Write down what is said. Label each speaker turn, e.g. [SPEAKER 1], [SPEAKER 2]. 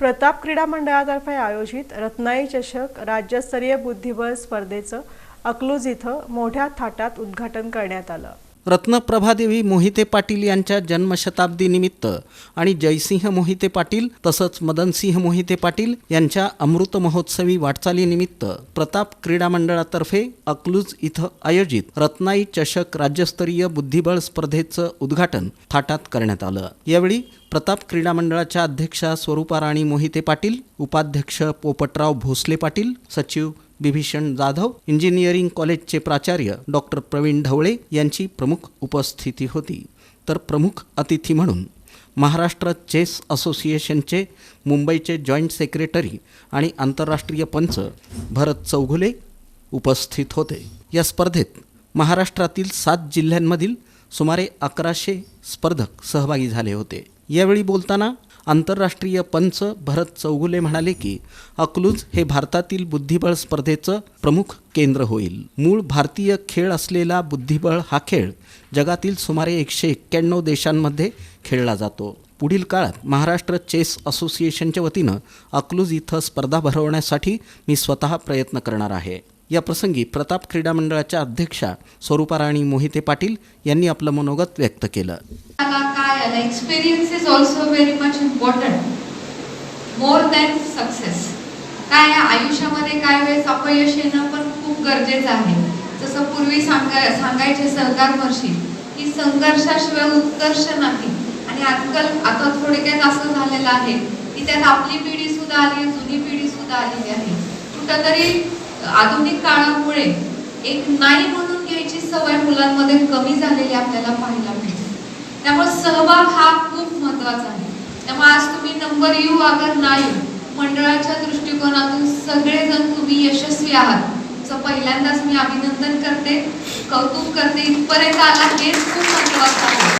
[SPEAKER 1] प्रताप क्रीडा मंडळातर्फे आयोजित रत्नाई चषक राज्यस्तरीय बुद्धिबळ स्पर्धेचं अकलूज इथं मोठ्या थाटात उद्घाटन करण्यात आलं.
[SPEAKER 2] रत्नप्रभादेवी मोहिते पाटील यांच्या जन्मशताब्दीनिमित्त आणि जयसिंह मोहिते पाटील तसंच मदनसिंह मोहिते पाटील यांच्या अमृत महोत्सवी वाटचालीनिमित्त प्रताप क्रीडा मंडळातर्फे अकलूज इथं आयोजित रत्नाई चषक राज्यस्तरीय बुद्धिबळ स्पर्धेचं उद्घाटन थाटात करण्यात आलं. यावेळी प्रताप क्रीडा मंडळाच्या अध्यक्षा स्वरूपा राणी मोहिते पाटील उपाध्यक्ष पोपटराव भोसले पाटील सचिव बिभीषण जाधव इंजिनिअरिंग कॉलेजचे प्राचार्य डॉक्टर प्रवीण ढवळे यांची प्रमुख उपस्थिती होती. तर प्रमुख अतिथी म्हणून महाराष्ट्र चेस असोसिएशनचे मुंबईचे जॉईंट सेक्रेटरी आणि आंतरराष्ट्रीय पंच भरत चौघुले उपस्थित होते. या स्पर्धेत महाराष्ट्रातील सात जिल्ह्यांमधील सुमारे अकराशे स्पर्धक सहभागी झाले होते. यावेळी बोलताना आंतरराष्ट्रीय पंच भरत चौगुले म्हणाले की अकलूज हे भारतातील बुद्धिबळ स्पर्धेचं प्रमुख केंद्र होईल. मूळ भारतीय खेळ असलेला बुद्धिबळ हा खेळ जगातील सुमारे एकशे एक्क्याण्णव देशांमध्ये खेळला जातो. पुढील काळात महाराष्ट्र चेस असोसिएशनच्या वतीनं अकलूज इथं स्पर्धा भरवण्यासाठी मी स्वतः प्रयत्न करणार आहे. या प्रसंगी प्रताप क्रीडा मंडळाच्या अध्यक्षा स्वरूपा राणी मोहिते पाटील यांनी आपलं मनोगत व्यक्त केलं.
[SPEAKER 3] मला काय आलं experience is also very much important more than success काय आयुष्यामध्ये काय वेळेस अपयश येणं पण खूप गरजेचं आहे. जसं पूर्वी सांगा सांगायचे सहकार महर्षी की संघर्षाशिवाय उत्कर्ष नाही. आणि आजकाल आता थोडक्यात असं झालेलं आहे की त्यात आपली पिढी सुद्धा आली आहे जुनी पिढी सुद्धा आलेली आहे. कुठंतरी आधुनिक काळामुळे एक नाही म्हणून घ्यायची सवय मुलांमध्ये कमी झालेली आपल्याला पाहायला सहभाग हा खूप महत्त्वाचा आहे. त्यामुळे आज तुम्ही नंबर येऊ अगर नाही मंडळाच्या दृष्टिकोनातून सगळेजण तुम्ही यशस्वी आहात. असं पहिल्यांदाच मी अभिनंदन करते कौतुक करते. इथपर्यंत आला हेच खूप महत्वाचं आहे.